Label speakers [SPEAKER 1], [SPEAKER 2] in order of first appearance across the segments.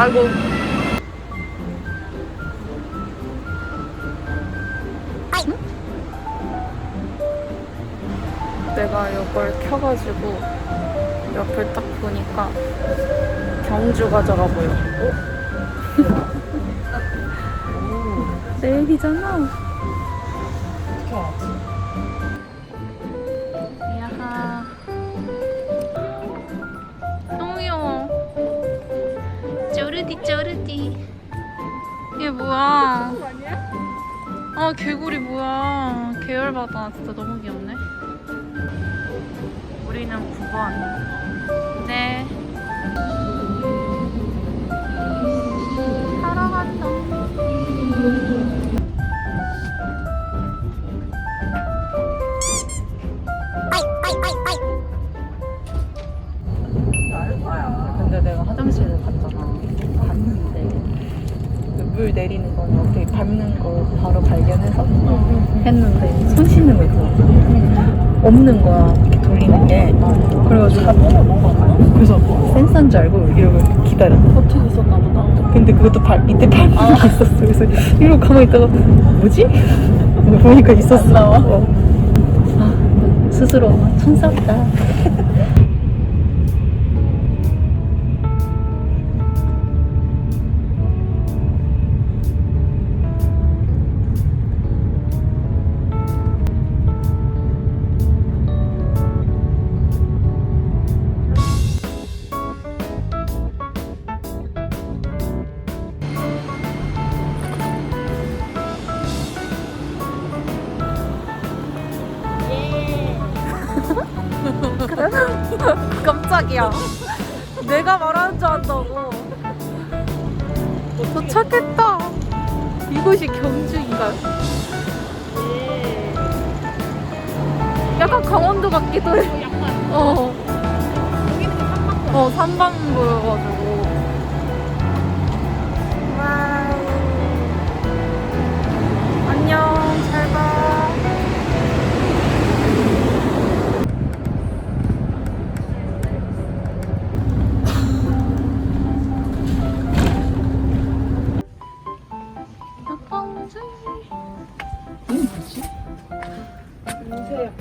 [SPEAKER 1] 아이고. 내가 이걸 켜가지고 옆을 딱 보니까 경주가 적어 보여. 내일이잖아. 야하. 뭐야? 아 개구리 뭐야? 계열받아. 진짜 너무 귀엽네. 우리는 9번. 없는 거야. 이렇게 돌리는 게. 그래가지고 그래서 센서인 줄 알고 이러고 기다려. 버튼 있었나 보다. 근데 그것도 발 밑에 발이 있었어. 그래서 이러고 가만히 있다가 뭐지? 보니까 있었어. 어. 아, 스스로 천사다. 보여가지고.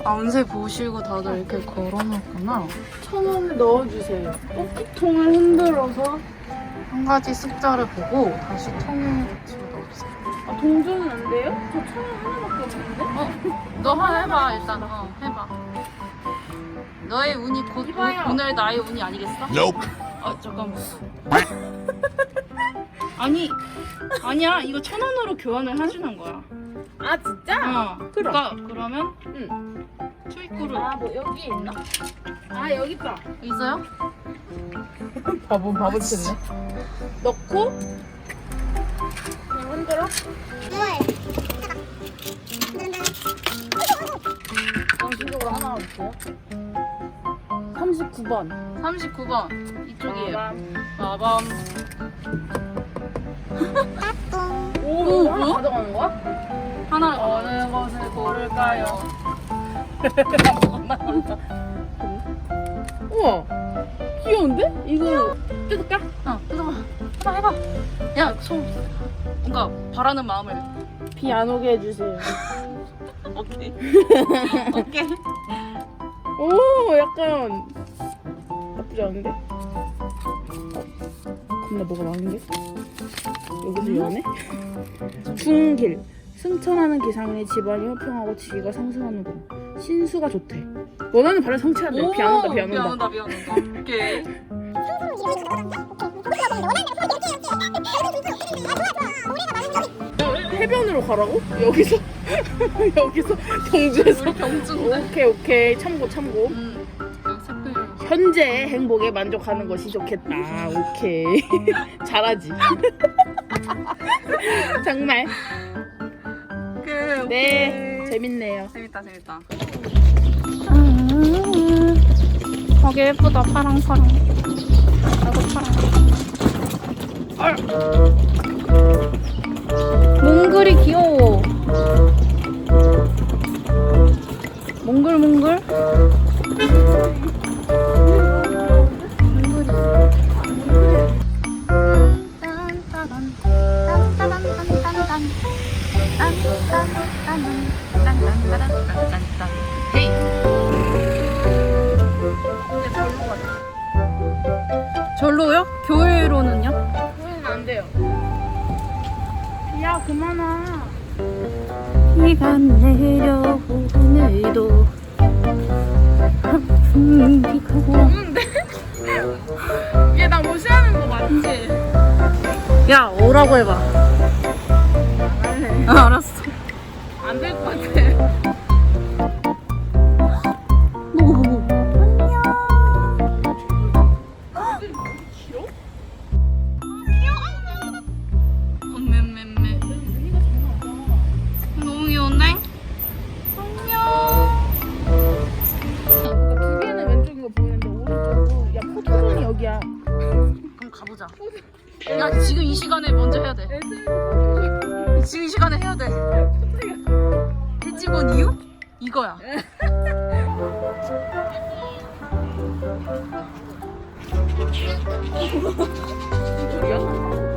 [SPEAKER 1] 아, 운세 보시고 다들 이렇게 걸어놨구나.
[SPEAKER 2] 천 원을 넣어주세요. 뽑기통을 흔들어서
[SPEAKER 1] 한 가지 숫자를 보고 다시 통에 집어넣으세요.
[SPEAKER 2] 아, 동전은 안 돼요? 저 천 원 하나밖에 없는데?
[SPEAKER 1] 너 하나 해봐, 일단. 어, 해봐. 너의 운이 곧 오,
[SPEAKER 2] 이봐요.
[SPEAKER 1] 오 늘 나의 운이 아니겠어?
[SPEAKER 3] Nope.
[SPEAKER 1] 아, 잠깐만. 아니, 아니야. 이거 천 원으로 교환을 해주는 거야.
[SPEAKER 2] 아 진짜?
[SPEAKER 1] 어.
[SPEAKER 2] 그럼.
[SPEAKER 1] 그러니까 그러면
[SPEAKER 2] 응.
[SPEAKER 1] 투입구를
[SPEAKER 2] 아뭐 여기 있나? 아 여기 있다.
[SPEAKER 1] 있어요?
[SPEAKER 2] 바보 바보 쳤네. 넣고 그냥 흔들어. 당신적으로 하나 넣을게요. 39번.
[SPEAKER 1] 39번 이쪽이에요.
[SPEAKER 2] 아,
[SPEAKER 1] 마밤.
[SPEAKER 2] 오,
[SPEAKER 1] 오,
[SPEAKER 2] 하나
[SPEAKER 1] 뭐야?
[SPEAKER 2] 가져가는 거야?
[SPEAKER 1] 하나를 어느 것을 고를까요?
[SPEAKER 2] 우와 귀여운데? 이거 뜯을까?
[SPEAKER 1] 어, 뜯어봐. 해봐, 해봐. 야, 손. 뭔가 바라는 마음을.
[SPEAKER 2] 비 안 오게 해주세요.
[SPEAKER 1] 오케이. 오케이.
[SPEAKER 2] 오 약간 나쁘지 않은데? 어, 겁나 뭐가 많은데? 여기서 연해? 중길 승천하는 기상에 집안이 화평하고 지위가 상승하는군 신수가 좋대 원하는 바를 성취해야 돼. 비안 온다
[SPEAKER 1] 비안비안
[SPEAKER 2] 온다
[SPEAKER 1] 안 온다. 오케이.
[SPEAKER 2] 해변으로 가라고? 여기서? 여기서 경주에서?
[SPEAKER 1] 우리 경주인데.
[SPEAKER 2] 오케이 오케이 참고 참고
[SPEAKER 1] 음, 여기 색깔.
[SPEAKER 2] 현재 행복에 만족하는 것이 좋겠다. 오케이. 잘하지. 정말.
[SPEAKER 1] 오케이,
[SPEAKER 2] 네. 재밌네요.
[SPEAKER 1] 재밌다 재밌다. 거기 예쁘다 파랑 파랑. 나도 파랑. 아. 몽글이 귀여워. 몽글몽글. 헤이. 절로요? 교회로는요?
[SPEAKER 2] 그러면 안 돼요. 야 그만아.
[SPEAKER 1] 비가 내려 오늘도 아픈 비가
[SPEAKER 2] 없는데? 얘나 무시하는 거 맞지?
[SPEAKER 1] 야 오라고 해봐
[SPEAKER 2] 할래.
[SPEAKER 1] 아, 알았어
[SPEAKER 2] 안 될 것 같아. 여기야.
[SPEAKER 1] 그럼 가보자 야 지금 이 시간에 먼저 해야 돼 지금 이 시간에 해야 돼 일찍 온 이유? 이거야?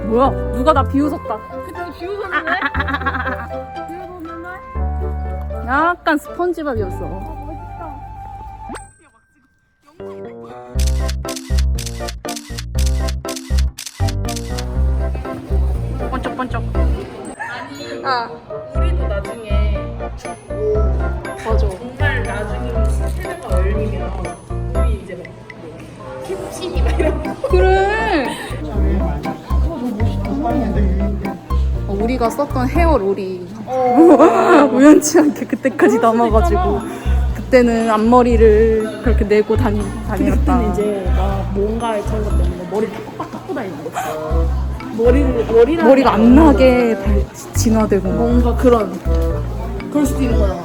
[SPEAKER 1] 뭐야 누가 나 비웃었다
[SPEAKER 2] 그때 비웃었는데? 비웃었는데?
[SPEAKER 1] 약간 스펀지밥이었어
[SPEAKER 2] 아. 우리도 나중에
[SPEAKER 1] 맞아.
[SPEAKER 2] 정말 나중에 세대가 열리면 우리 이제 막 캡틴이 막 이런 거.
[SPEAKER 1] 그래. 어, 우리가 썼던 헤어 롤이 우연치 않게 그때까지 남아가지고 그때는 앞머리를 그렇게 내고 다니, 다녔다.
[SPEAKER 2] 그때는 이제 막 뭔가의 저거 때문에 머리 팍팍 깎고 다니는 거지 머리를
[SPEAKER 1] 머리가 안 나게 발- 진화되고 막.
[SPEAKER 2] 뭔가 그런 그럴 수도 있는 거잖아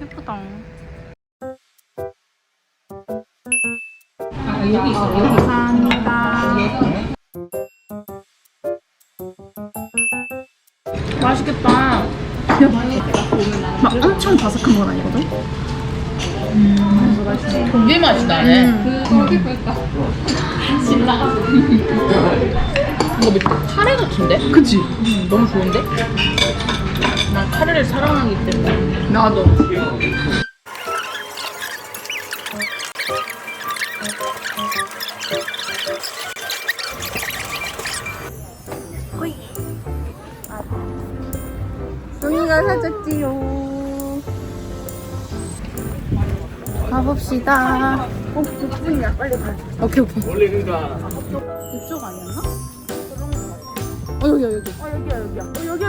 [SPEAKER 1] 예쁘다 아 감사합니다
[SPEAKER 2] 맛있겠다
[SPEAKER 1] 막 엄청 바삭한 건 아니거든?
[SPEAKER 2] 고기 맛이 나네
[SPEAKER 1] 음.
[SPEAKER 2] 이거 밑에 카레 같은데? 그치? 음, 너무 좋은데? 난 카레를 사랑하기 때문에
[SPEAKER 1] 나도 호이 송이가 사줬지요 가봅시다
[SPEAKER 2] 어? 그분이야 빨리 가
[SPEAKER 1] 오케이 오케이
[SPEAKER 3] 원래 그러니까
[SPEAKER 1] 이쪽 아니었나? 어 여기야 여기
[SPEAKER 2] 어 여기야 여기야 어 여기야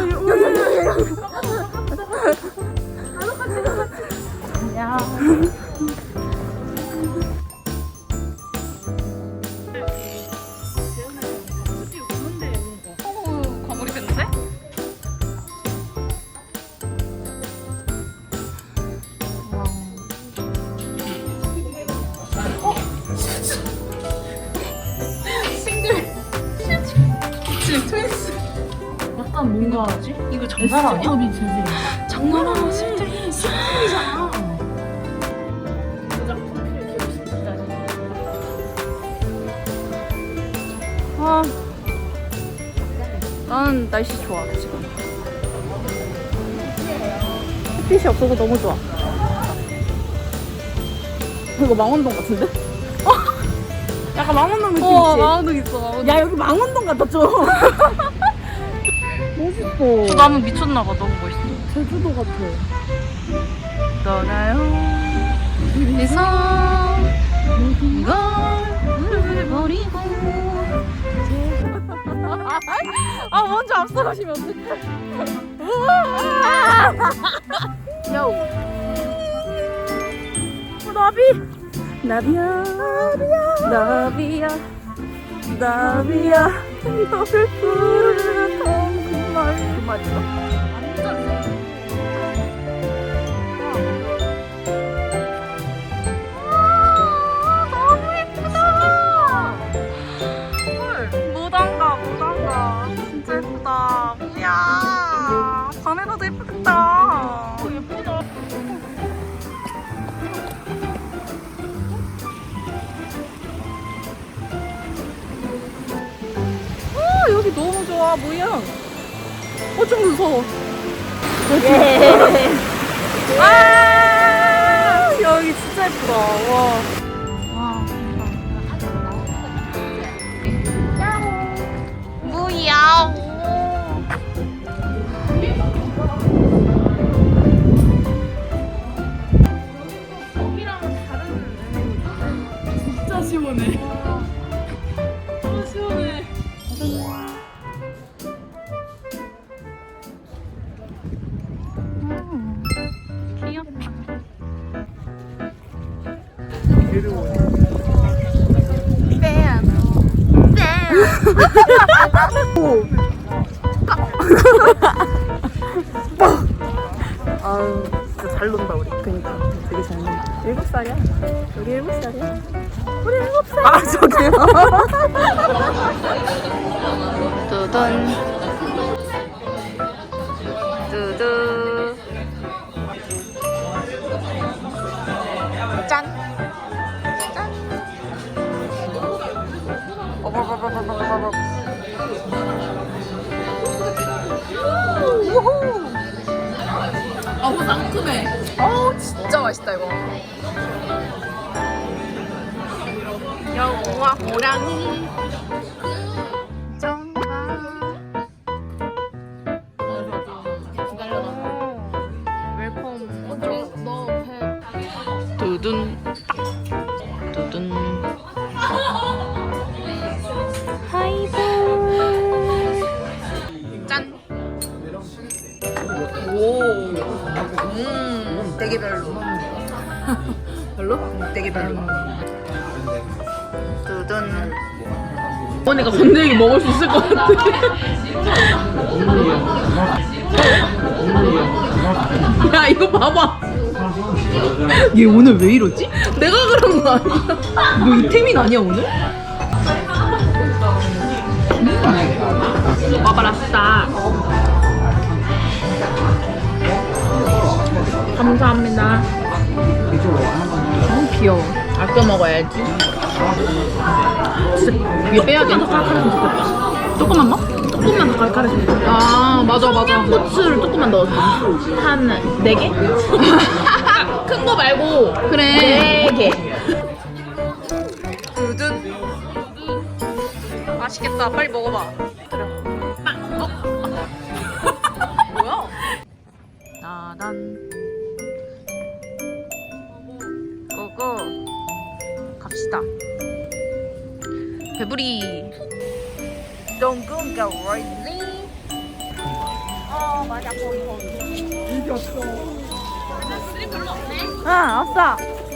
[SPEAKER 1] 지금. 햇빛이 없어서 너무 좋아.
[SPEAKER 2] 이거 망원동 같은데? 약간 망원동 느낌
[SPEAKER 1] 어,
[SPEAKER 2] 있지?
[SPEAKER 1] 마음도 있어. 마음도.
[SPEAKER 2] 야 여기 망원동 같다 좀 멋있어
[SPEAKER 1] 저 나무 미쳤나 봐. 너무 멋있어.
[SPEAKER 2] 제주도 같아
[SPEAKER 1] 떠나요. 그래서 이걸 버리고. 아 먼저 앞서가시면 어떡해. 요. 나비. 나비야. 나비야. 나비야. 너를 부르는 정말 그 말이야 좋아 모양 어좀 무서워. 여기 아 여기 진짜 예쁘다. 와 와, 우후.
[SPEAKER 2] 아우 상큼해.
[SPEAKER 1] 어우 진짜 맛있다 이거. 여우와 호랑이. 되게 별로. 별로? 음, 되게 별로. 두둔.
[SPEAKER 2] 언니가 건더기 먹을 수 있을 것 같아. 야 이거 봐봐. 얘 오늘 왜 이러지? 내가 그런 거 아니야? 너 이태민 아니야 오늘? 음. 와바라 감사합니다. 너무 귀여워. 아껴 먹어야지. 진짜 빼야 돼. 더 칼칼했으면 좋겠다. 조금만 넣어? 조금만 더 칼칼했으면 좋겠다. 아, 맞아, 맞아. 청양고추를 조금만 넣어줘. 한 네 개 큰 거 말고. 그래. 4개.
[SPEAKER 1] 두둔. 맛있겠다. 빨리 먹어봐. 뭐야? 나단. 갑시다. 배부리. Don't go go right 어 맞아 거기 거기. 이겼어. 아 없어.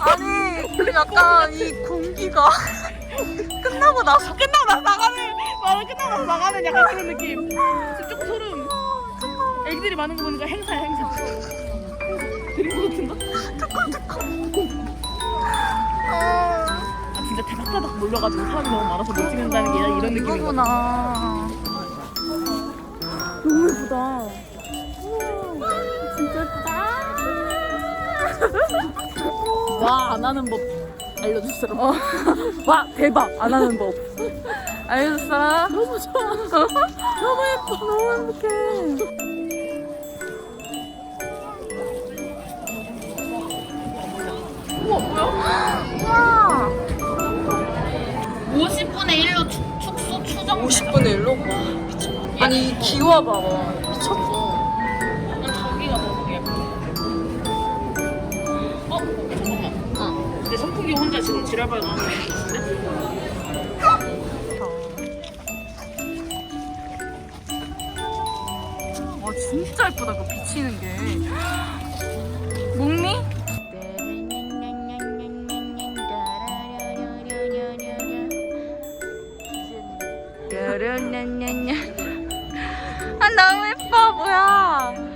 [SPEAKER 1] 아니 약간 이 공기가 끝나고 나서
[SPEAKER 2] 끝나고 나서 나가는, 맞아, 끝나고 나서 나가는 약간 그런 느낌. 진짜 조금 소름. 애기들이 많은 거 보니까 행사야, 행사. 드림 같은가? 아, 진짜 다닥다닥 몰려가지고 사람이 너무 많아서 못 찍는다는 게 이런 느낌인 거
[SPEAKER 1] 이거구나.
[SPEAKER 2] 너무 예쁘다. 와, 안 하는 법 알려줄 사람.
[SPEAKER 1] 어. 와 대박 안 하는 법. 알려줬어?
[SPEAKER 2] 너무 좋아.
[SPEAKER 1] 너무 예뻐. 너무 행복해.
[SPEAKER 2] 우와, 뭐야?
[SPEAKER 1] 와.
[SPEAKER 2] 50분의 1로 축, 축소 추정.
[SPEAKER 1] 50분의 1로? 와 미쳤다. 아니 이 기와 봐봐.
[SPEAKER 2] 현욱이 혼자 지금 지랄발 나는 거 같은데?
[SPEAKER 1] 와 진짜 예쁘다 그 비치는 게 목미? 아 너무 예뻐 뭐야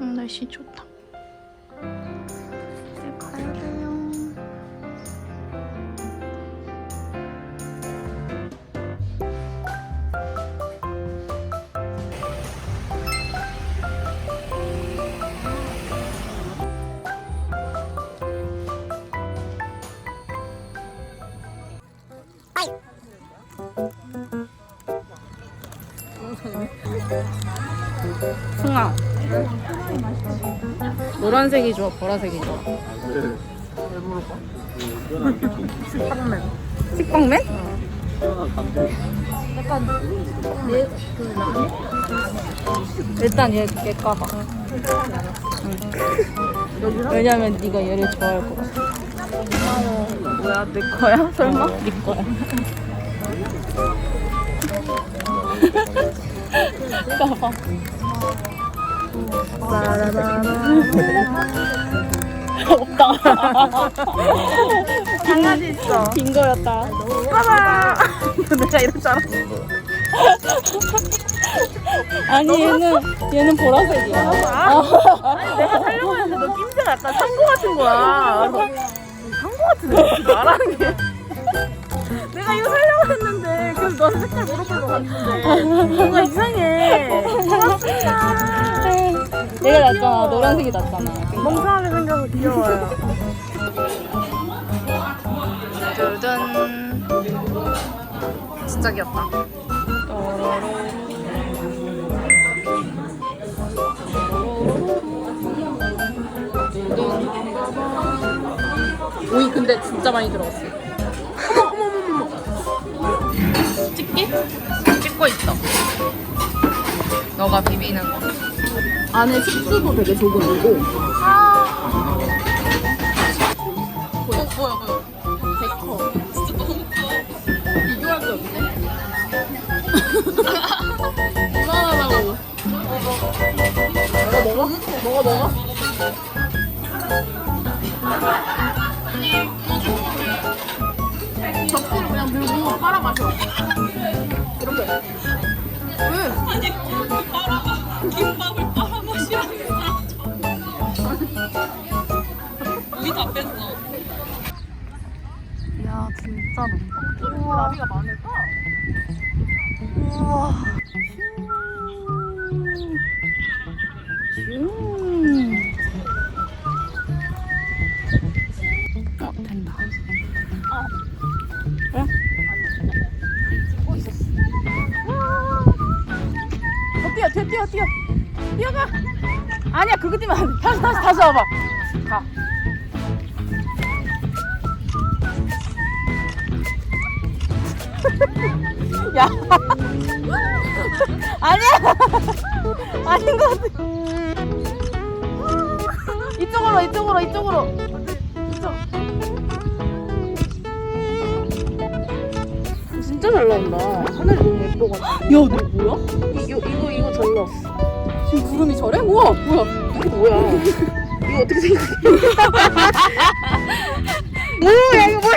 [SPEAKER 1] 음, 날씨 좋다. 노란색이 좋아, 보라색이 좋아. 식빵맨. 식빵맨? 약간 얘그 일단 얘, 얘 까봐. 응. 왜냐면 네가 얘를 좋아할 것. 뭐야, 내 거야? 설마? 네 거야. 까봐. 없다. 강아지 있어. 긴 거였다. 봐봐. 내가 이랬잖아. 아니 얘는 얘는 보라색이야. 아니 내가 살려고 했는데 너 낌새가 약간 상고 같은 거야. 상고 같은데 말하는 게. 내가 이거 살려고 했는데 그래서 너한테 색깔 물어볼 것 같은데 뭔가 이상해. 얘가 낫잖아. 노란색이 낫잖아. 멍청하게 생겨서 귀여워요. 두둔. 진짜 귀엽다. 오이 근데 진짜 많이 들어갔어. 찍기? 찍고 있어. 너가 비비는 거.
[SPEAKER 2] 안에 식수도 되게 조금이고
[SPEAKER 1] 아. 어, 뭐야, 뭐야.
[SPEAKER 2] 데커 진짜 너무 커 비교할 게 없네 이만하다고 먹어 먹어? 먹어 먹어? 접시를 그냥 들고 빨아 마셔 이렇게 왜?
[SPEAKER 1] 야, 진짜 높다. 우와. 나비가 많을까? 우와. 슝. 어, 된다. 어. 그래? 어, 뛰어, 뛰어, 뛰어, 뛰어. 뛰어가. 아니야, 그거 뛰면 안 돼. 다시, 다시, 다시 와봐. 가.
[SPEAKER 2] 야. 아니야. 아닌 것 같아. 이쪽으로, 이쪽으로, 이쪽으로. 이쪽.
[SPEAKER 4] 진짜 잘 나온다. 하늘이 너무 예뻐가지고.
[SPEAKER 2] 야, 너 뭐야?
[SPEAKER 4] 이거 이거 이거 잘 나왔어.
[SPEAKER 2] 지금 구름이 저래? 우와, 뭐야?
[SPEAKER 4] 이게 뭐야? 이거 어떻게 생각해?
[SPEAKER 2] 뭐야, 이거 뭐야?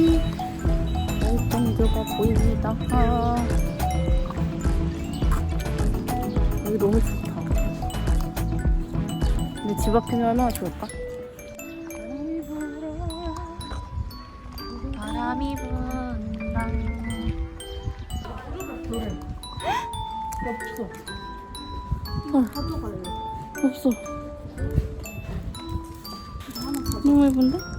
[SPEAKER 1] 짜자자자잔 월정교가 보입니다 아. 여기 너무 좋다 근데 집 앞이면 얼마나 좋을까? 바람이 분다 없어. 너무 예쁜데?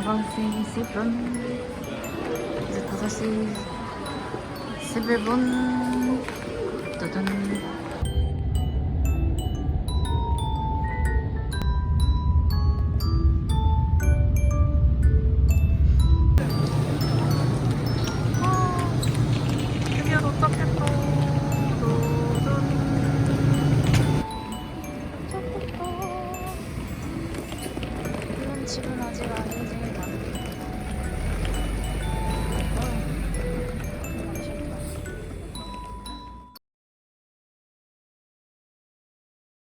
[SPEAKER 1] 5시 10분 이제 5시 11분 짜잔